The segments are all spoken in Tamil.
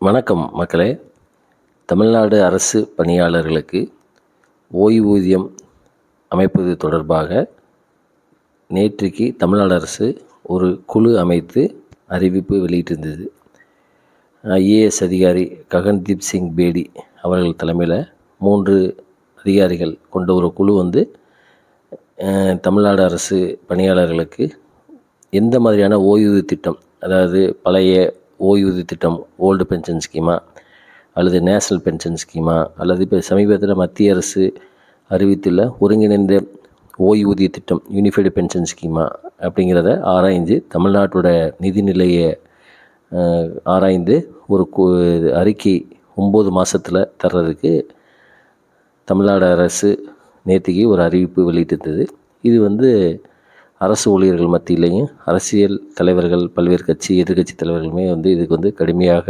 வணக்கம் மக்களே. தமிழ்நாடு அரசு பணியாளர்களுக்கு ஓய்வூதியம் அமைப்பது தொடர்பாக நேற்றைக்கு தமிழ்நாடு அரசு ஒரு குழு அமைத்து அறிவிப்பு வெளியிட்டிருந்தது. ஐஏஎஸ் அதிகாரி ககன்தீப் சிங் பேடி அவர்கள் தலைமையில் மூன்று அதிகாரிகள் கொண்ட ஒரு குழு வந்து தமிழ்நாடு அரசு பணியாளர்களுக்கு எந்த மாதிரியான ஓய்வூதிய திட்டம் அதாவது பழைய ஓய்வூதிய திட்டம் ஓல்டு பென்ஷன் ஸ்கீமா அல்லது நேஷனல் பென்ஷன் ஸ்கீமா அல்லது இப்போ சமீபத்தில் மத்திய அரசு அறிவித்துள்ள ஒருங்கிணைந்த ஓய்வூதிய திட்டம் யூனிஃபைடு பென்ஷன் ஸ்கீமா அப்படிங்கிறத ஆராய்ந்து தமிழ்நாட்டோட நிதிநிலையை ஆராய்ந்து ஒரு அறிக்கை ஒம்பது மாதத்தில் தர்றதுக்கு தமிழ்நாடு அரசு நேற்றுக்கு ஒரு அறிவிப்பு வெளியிட்டிருந்தது. இது வந்து அரசு ஊழியர்கள் மத்தியிலையும் அரசியல் தலைவர்கள் பல்வேறு கட்சி எதிர்க்கட்சி தலைவர்களுமே வந்து இதுக்கு வந்து கடுமையாக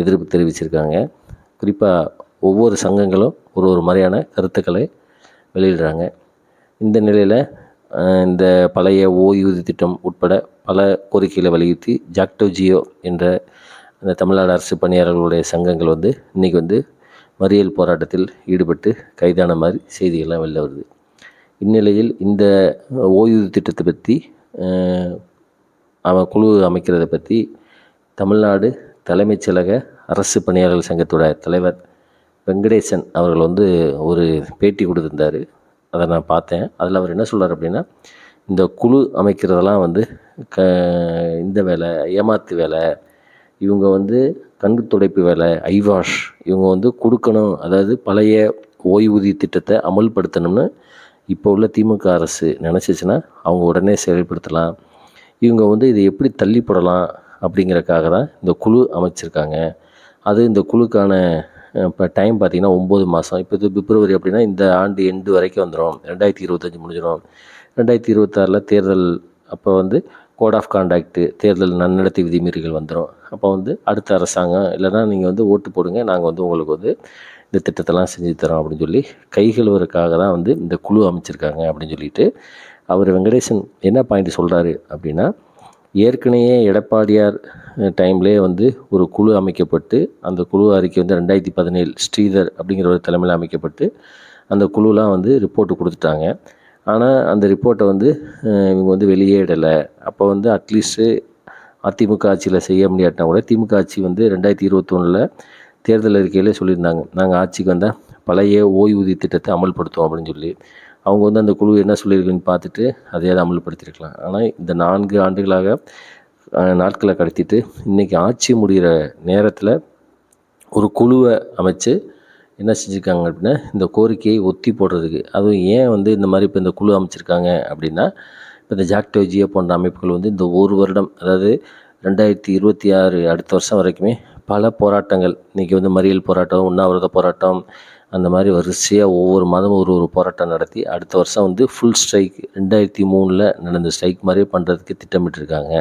எதிர்ப்பு தெரிவிச்சிருக்காங்க. குறிப்பாக ஒவ்வொரு சங்கங்களும் ஒரு ஒரு மாதிரியான கருத்துக்களை வெளியிடுறாங்க. இந்த நிலையில் இந்த பழைய ஓய்வூதிய திட்டம் உட்பட பல கோரிக்கைகளை வலியுறுத்தி ஜாக்டோ ஜியோ என்ற அந்த தமிழ்நாடு அரசு பணியாளர்களுடைய சங்கங்கள் வந்து இன்றைக்கி வந்து மறியல் போராட்டத்தில் ஈடுபட்டு கைதான மாதிரி செய்திகள்லாம் வெளில வருது. இந்நிலையில் இந்த ஓய்வூதிய திட்டத்தை பற்றி அவன் குழு அமைக்கிறதை பற்றி தமிழ்நாடு தலைமைச் செயலக அரசு பணியாளர்கள் சங்கத்தோட தலைவர் வெங்கடேசன் அவர்கள் வந்து ஒரு பேட்டி கொடுத்துருந்தாரு. அதை நான் பார்த்தேன். அதில் அவர் என்ன சொல்கிறார் அப்படின்னா இந்த குழு அமைக்கிறதெல்லாம் வந்து க இந்த வேலை ஏமாத்து வேலை இவங்க வந்து கண்கு துடைப்பு வேலை ஐவாஷ் இவங்க வந்து கொடுக்கணும். அதாவது பழைய ஓய்வூதிய திட்டத்தை அமல்படுத்தணும்னு இப்போ உள்ள திமுக அரசு நினச்சிச்சின்னா அவங்க உடனே செயல்படுத்தலாம். இவங்க வந்து இதை எப்படி தள்ளி போடலாம் அப்படிங்கிறக்காக தான் இந்த குழு அமைச்சிருக்காங்க. அது இந்த குழுக்கான இப்போ டைம் பார்த்திங்கன்னா ஒம்பது மாதம் இப்போ இது பிப்ரவரி அப்படின்னா இந்த ஆண்டு எண்டு வரைக்கும் வந்துடும் ரெண்டாயிரத்தி இருபத்தஞ்சி முடிஞ்சிடும் ரெண்டாயிரத்தி இருபத்தாறில் தேர்தல் அப்போ வந்து கோட் ஆஃப் கான்டாக்ட்டு தேர்தல் நன்னடத்தை விதிமீறல்கள் வந்துடும் அப்போ வந்து அடுத்த அரசாங்கம் இல்லைன்னா நீங்கள் வந்து ஓட்டு போடுங்க நாங்கள் வந்து உங்களுக்கு வந்து இந்த திட்டத்தெல்லாம் செஞ்சு தரோம் அப்படின்னு சொல்லி கை கழுவுறதுக்காக தான் வந்து இந்த குழு அமைச்சிருக்காங்க அப்படின்னு சொல்லிட்டு அவர் வெங்கடேசன் என்ன பாயிண்ட் சொல்கிறாரு அப்படின்னா ஏற்கனவே எடப்பாடியார் டைம்லேயே வந்து ஒரு குழு அமைக்கப்பட்டு அந்த குழு அறிக்கை வந்து ரெண்டாயிரத்தி பதினேழு ஸ்ரீதர் அப்படிங்கிற ஒரு தலைமையில் அமைக்கப்பட்டு அந்த குழுலாம் வந்து ரிப்போர்ட்டு கொடுத்துட்டாங்க. ஆனால் அந்த ரிப்போர்ட்டை வந்து இவங்க வந்து வெளியேடலை அப்போ வந்து அட்லீஸ்ட்டு அதிமுக ஆட்சியில் செய்ய முடியாட்டினா கூட திமுக ஆட்சி வந்து ரெண்டாயிரத்தி இருபத்தொன்னில் தேர்தல் அறிக்கையிலே சொல்லியிருந்தாங்க. நாங்கள் ஆட்சிக்கு வந்தால் பழைய ஓய்வூதிய திட்டத்தை அமல்படுத்துவோம் அப்படின்னு சொல்லி. அவங்க வந்து அந்த குழு என்ன சொல்லியிருக்குன்னு பார்த்துட்டு அதையாவது அமல்படுத்தியிருக்கலாம். ஆனால் இந்த நான்கு ஆண்டுகளாக நாட்களை கடத்திட்டு இன்றைக்கி ஆட்சி முடிகிற நேரத்தில் ஒரு குழுவை அமைச்சு என்ன செஞ்சுருக்காங்க அப்படின்னா இந்த கோரிக்கையை ஒத்தி போடுறதுக்கு. அதுவும் ஏன் வந்து இந்த மாதிரி இப்போ இந்த குழு அமைச்சிருக்காங்க அப்படின்னா இப்போ இந்த ஜாக்டோஜியோ போன்ற அமைப்புகள் வந்து இந்த ஒரு வருடம் அதாவது ரெண்டாயிரத்தி இருபத்தி ஆறு அடுத்த வருஷம் வரைக்குமே பல போராட்டங்கள். இன்றைக்கி வந்து மறியல் போராட்டம் உண்ணாவிரத போராட்டம் அந்த மாதிரி வரிசையாக ஒவ்வொரு மாதமும் ஒரு ஒரு போராட்டம் நடத்தி அடுத்த வருஷம் வந்து ஃபுல் ஸ்ட்ரைக் ரெண்டாயிரத்தி மூணில் நடந்த ஸ்ட்ரைக் மாதிரியே பண்ணுறதுக்கு திட்டமிட்டிருக்காங்க.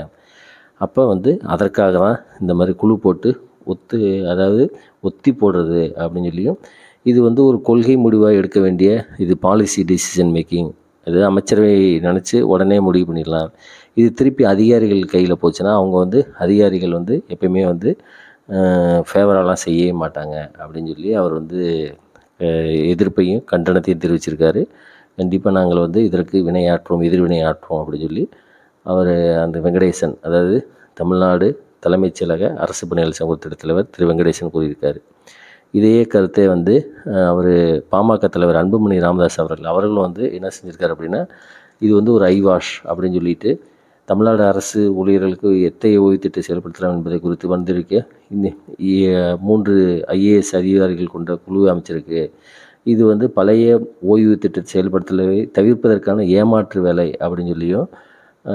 அப்போ வந்து அதற்காக தான் இந்த மாதிரி குழு போட்டு ஒத்து அதாவது ஒத்தி போடுறது அப்படின்னு சொல்லியும் இது வந்து ஒரு கொள்கை முடிவாக எடுக்க வேண்டிய இது பாலிசி டிசிஷன் மேக்கிங் அது அமைச்சரவை நினச்சி உடனே முடிவு பண்ணிடலாம். இது திருப்பி அதிகாரிகள் கையில் போச்சுன்னா அவங்க வந்து அதிகாரிகள் வந்து எப்பயுமே வந்து ஃபேவரெல்லாம் செய்யவே மாட்டாங்க அப்படின்னு சொல்லி அவர் வந்து எதிர்ப்பையும் கண்டனத்தையும் தெரிவிச்சிருக்காரு. கண்டிப்பாக நாங்கள் வந்து இதற்கு வினையாற்றுவோம் எதிர்வினையாற்றுவோம் அப்படின்னு சொல்லி அவர் அந்த வெங்கடேசன் அதாவது தமிழ்நாடு தலைமைச் செயலக அரசு பணியாளர் சங்கத்தின் தலைவர் திரு வெங்கடேசன் கூறியிருக்காரு. இதே கருத்தை வந்து அவர் பாமக தலைவர் அன்புமணி ராமதாஸ் அவர்கள் அவர்களும் வந்து என்ன செஞ்சுருக்காரு அப்படின்னா இது வந்து ஒரு ஐவாஷ் அப்படின்னு சொல்லிட்டு தமிழ்நாடு அரசு ஊழியர்களுக்கு எத்தகைய ஓய்வுத்திட்டம் செயல்படுத்தலாம் என்பதை குறித்து வந்திருக்க. இந்த மூன்று ஐஏஎஸ் அதிகாரிகள் கொண்ட குழு அமைச்சிருக்கு. இது வந்து பழைய ஓய்வு திட்டத்தை செயல்படுத்தலை தவிர்ப்பதற்கான ஏமாற்று வேலை அப்படின்னு சொல்லியும்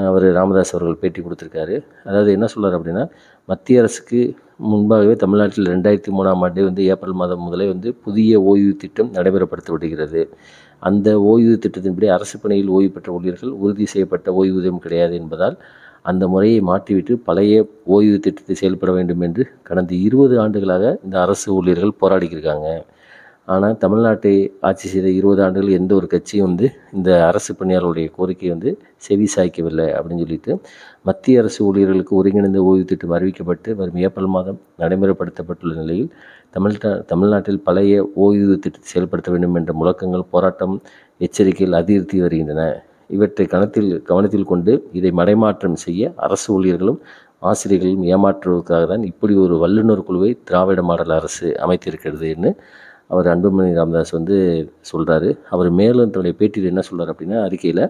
அவர் ராமதாஸ் அவர்கள் பேட்டி கொடுத்துருக்காரு. அதாவது என்ன சொல்கிறார் அப்படின்னா மத்திய அரசுக்கு முன்பாகவே தமிழ்நாட்டில் ரெண்டாயிரத்தி மூணாம் ஆண்டு வந்து ஏப்ரல் மாதம் முதலே வந்து புதிய ஓய்வு திட்டம் நடைமுறைப்படுத்தப்படுகிறது அந்த ஓய்வு திட்டத்தின்படி அரசு பணியில் ஓய்வு பெற்ற ஊழியர்கள் உறுதி செய்யப்பட்ட ஓய்வூதியம் கிடையாது என்பதால் அந்த முறையை மாற்றிவிட்டு பழைய ஓய்வு திட்டத்தை செயல்பட வேண்டும் என்று கடந்த இருபது ஆண்டுகளாக இந்த அரசு ஊழியர்கள் போராடிக்கிருக்காங்க. ஆனால் தமிழ்நாட்டை ஆட்சி செய்த இருபது ஆண்டுகள் எந்த ஒரு கட்சியும் வந்து இந்த அரசு பணியாளர்களுடைய கோரிக்கையை வந்து செவி சாய்க்கவில்லை அப்படின்னு சொல்லிட்டு மத்திய அரசு ஊழியர்களுக்கு ஒருங்கிணைந்த ஓய்வு திட்டம் அறிவிக்கப்பட்டு வரும் ஏப்ரல் மாதம் நடைமுறைப்படுத்தப்பட்டுள்ள நிலையில் தமிழ்நா தமிழ்நாட்டில் பழைய ஓய்வு திட்டத்தை செயல்படுத்த வேண்டும் என்ற முழக்கங்கள் போராட்டம் எச்சரிக்கைகள் அதிகரித்து வருகின்றன. இவற்றை கணத்தில் கவனத்தில் கொண்டு இதை மடைமாற்றம் செய்ய அரசு ஊழியர்களும் ஆசிரியர்களும் ஏமாற்றுவதற்காக தான் இப்படி ஒரு வல்லுநர் குழுவை திராவிட மாடல் அரசு அமைத்திருக்கிறதுன்னு அவர் அன்புமணி ராமதாஸ் வந்து சொல்கிறாரு அவர் மேலும் தன்னுடைய பேட்டியில் என்ன சொல்கிறார் அப்படின்னா அறிக்கையில்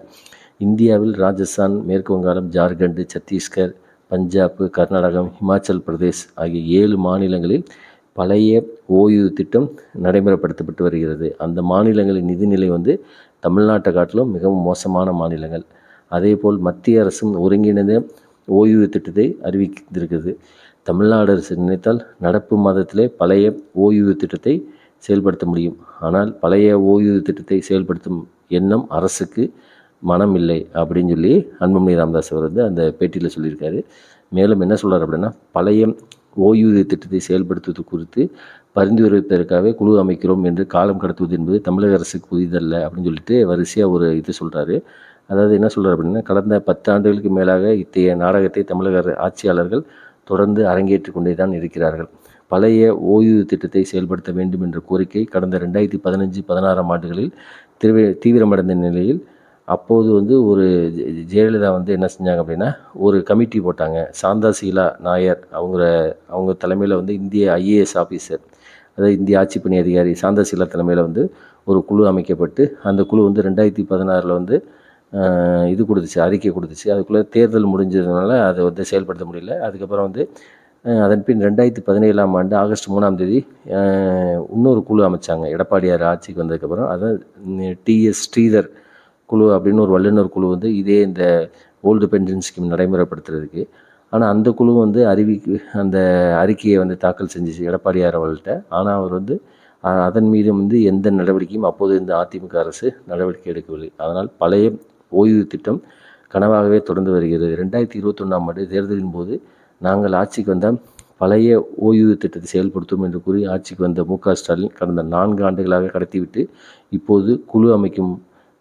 இந்தியாவில் ராஜஸ்தான் மேற்கு வங்காளம் ஜார்க்கண்ட் சத்தீஸ்கர் பஞ்சாப் கர்நாடகம் ஹிமாச்சல் பிரதேஷ் ஆகிய ஏழு மாநிலங்களில் பழைய ஓய்வு திட்டம் நடைமுறைப்படுத்தப்பட்டு வருகிறது. அந்த மாநிலங்களின் நிதிநிலை வந்து தமிழ்நாட்டை காட்டிலும் மிகவும் மோசமான மாநிலங்கள். அதேபோல் மத்திய அரசும் ஒருங்கிணைந்த ஓய்வு திட்டத்தை அறிவித்திருக்கிறது. தமிழ்நாடு அரசு நினைத்தால் நடப்பு மாதத்திலே பழைய ஓய்வு திட்டத்தை செயல்படுத்த முடியும். ஆனால் பழைய ஓய்வூதிய திட்டத்தை செயல்படுத்தும் எண்ணம் அரசுக்கு மனம் இல்லை அப்படின்னு சொல்லி அன்புமணி ராமதாஸ் அவர் வந்து அந்த பேட்டியில் சொல்லியிருக்காரு. மேலும் என்ன சொல்கிறார் அப்படின்னா பழைய ஓய்வூதிய திட்டத்தை செயல்படுத்துவது குறித்து பரிந்துரைப்பதற்காகவே குழு அமைக்கிறோம் என்று காலம் கடத்துவது என்பது தமிழக அரசுக்கு புதிதல்ல அப்படின்னு சொல்லிட்டு வரிசையாக ஒரு இது சொல்கிறாரு அதாவது என்ன சொல்கிறார் அப்படின்னா கடந்த பத்து ஆண்டுகளுக்கு மேலாக இத்தகைய நாடகத்தை தமிழக ஆட்சியாளர்கள் தொடர்ந்து அரங்கேற்றி கொண்டே தான் இருக்கிறார்கள். பழைய ஓய்வு திட்டத்தை செயல்படுத்த வேண்டும் என்ற கோரிக்கை கடந்த ரெண்டாயிரத்தி பதினஞ்சு பதினாறாம் ஆண்டுகளில் திருவி தீவிரமடைந்த நிலையில் அப்போது வந்து ஒரு ஜெயலலிதா வந்து என்ன செஞ்சாங்க அப்படின்னா ஒரு கமிட்டி போட்டாங்க. சாந்தா சீலா நாயர் அவங்க அவங்க தலைமையில் வந்து இந்திய ஐஏஎஸ் ஆஃபீஸர் அதாவது இந்திய ஆட்சி பணி அதிகாரி சாந்தா சீலா தலைமையில் வந்து ஒரு குழு அமைக்கப்பட்டு அந்த குழு வந்து ரெண்டாயிரத்தி பதினாறில் வந்து இது கொடுத்துச்சு அறிக்கை கொடுத்துச்சு. அதுக்குள்ளே தேர்தல் முடிஞ்சதுனால அதை வந்து செயல்படுத்த முடியல. அதுக்கப்புறம் வந்து அதன் பின் ரெண்டாயிரத்தி பதினேழாம் ஆண்டு ஆகஸ்ட் மூணாம் தேதி இன்னொரு குழு அமைச்சாங்க. எடப்பாடியார் ஆட்சிக்கு வந்ததுக்கப்புறம் அதான் டிஎஸ் ஸ்ரீதர் குழு அப்படின்னு ஒரு வல்லுநர் குழு வந்து இதே இந்த ஓல்டு பென்ஷன் ஸ்கீம் நடைமுறைப்படுத்துறதுக்கு. ஆனால் அந்த குழு வந்து அறிவிக்கு அந்த அறிக்கையை வந்து தாக்கல் செஞ்சிச்சு எடப்பாடியார் அவர்கள்ட்ட. ஆனால் அவர் வந்து அதன் மீது வந்து எந்த நடவடிக்கையும் அப்போது இந்த அதிமுக அரசு நடவடிக்கை எடுக்கவில்லை. அதனால் பழைய ஓய்வு திட்டம் கனவாகவே தொடர்ந்து வருகிறது. ரெண்டாயிரத்தி இருபத்தொன்னாம் ஆண்டு தேர்தலின் போது நாங்கள் ஆட்சிக்கு வந்தால் பழைய ஓய்வு திட்டத்தை செயல்படுத்தும் என்று கூறி ஆட்சிக்கு வந்த மு ஸ்டாலின் கடந்த நான்கு ஆண்டுகளாக கடத்திவிட்டு இப்போது குழு அமைக்கும்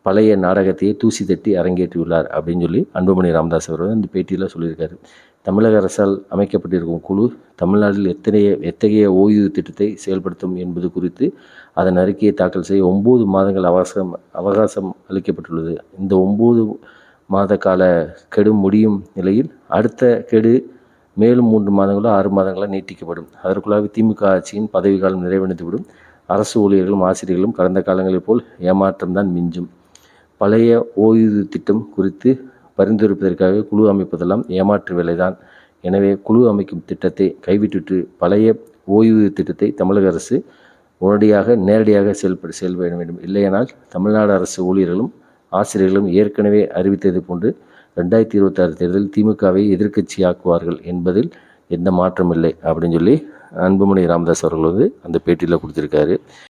பழைய நாடகத்தையே தூசி தட்டி அரங்கேற்றியுள்ளார் அப்படின்னு சொல்லி அன்புமணி ராமதாஸ் அவர் இந்த பேட்டியில் சொல்லியிருக்காரு. தமிழக அரசால் அமைக்கப்பட்டிருக்கும் குழு தமிழ்நாட்டில் எத்தனைய எத்தகைய ஓய்வு திட்டத்தை செயல்படுத்தும் என்பது குறித்து அதன் அறிக்கையை தாக்கல் செய்ய ஒம்பது மாதங்கள் அவகாசம் அவகாசம் அளிக்கப்பட்டுள்ளது. இந்த ஒம்பது மாத கால கெடு முடியும் நிலையில் அடுத்த கெடு மேலும் மூன்று மாதங்களோ ஆறு மாதங்களோ நீட்டிக்கப்படும். அதற்குள்ளாக திமுக ஆட்சியின் பதவிக்காலம் நிறைவடைந்துவிடும். அரசு ஊழியர்களும் ஆசிரியர்களும் கடந்த காலங்களைப் போல் ஏமாற்றம் தான் மிஞ்சும். பழைய ஓய்வு திட்டம் குறித்து பரிந்துரைப்பதற்காக குழு அமைப்பதெல்லாம் ஏமாற்று வேலைதான். எனவே குழு அமைக்கும் திட்டத்தை கைவிட்டுட்டு பழைய ஓய்வு திட்டத்தை தமிழக அரசு உடனடியாக நேரடியாக செயல்பட செயல்பட வேண்டும். இல்லையானால் தமிழ்நாடு அரசு ஊழியர்களும் ஆசிரியர்களும் ஏற்கனவே அறிவித்தது போன்று ரெண்டாயிரத்தி இருபத்தாறு தேர்தலில் திமுகவை எதிர்க்கட்சி ஆக்குவார்கள் என்பதில் எந்த மாற்றம் இல்லை அப்படின்னு சொல்லி அன்புமணி ராமதாஸ் அவர்கள் வந்து அந்த பேட்டியில் கொடுத்துருக்காரு.